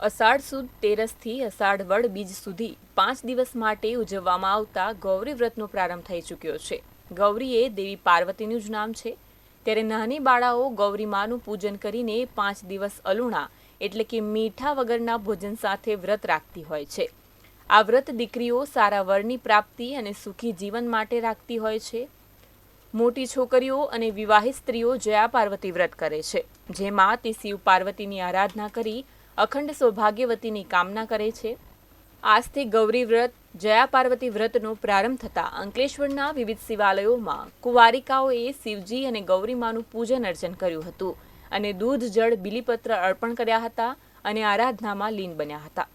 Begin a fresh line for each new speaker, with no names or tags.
અષાઢ સુદ તેરસથી અષાઢ વડ બીજ સુધી પાંચ દિવસ માટે ઉજવવામાં આવતા ગૌરી વ્રતનો પ્રારંભ થઈ ચૂક્યો છે. ગૌરી એ દેવી પાર્વતીનું જ નામ છે. ત્યારે નાની બાળાઓ ગૌરી માનું પૂજન કરીને પાંચ દિવસ અલુણા એટલે કે મીઠા વગરના ભોજન સાથે વ્રત રાખતી હોય છે. આ વ્રત દીકરીઓ સારા વરની પ્રાપ્તિ અને સુખી જીવન માટે રાખતી હોય છે. મોટી છોકરીઓ અને વિવાહિત સ્ત્રીઓ જયા પાર્વતી વ્રત કરે છે. જેમાં તે શિવ પાર્વતીની આરાધના કરી અખંડ સૌભાગ્યવતીની કામના કરે છે. આજથી ગૌરી વ્રત, જયા પાર્વતી વ્રતનો પ્રારંભ થતાં અંકલેશ્વરના વિવિધ શિવાલયોમાં કુંવારિકાઓએ શિવજી અને ગૌરીમાનું પૂજન અર્ચન કર્યું હતું અને દૂધ જળ બિલીપત્ર અર્પણ કર્યા હતા અને આરાધનામાં લીન બન્યા હતા.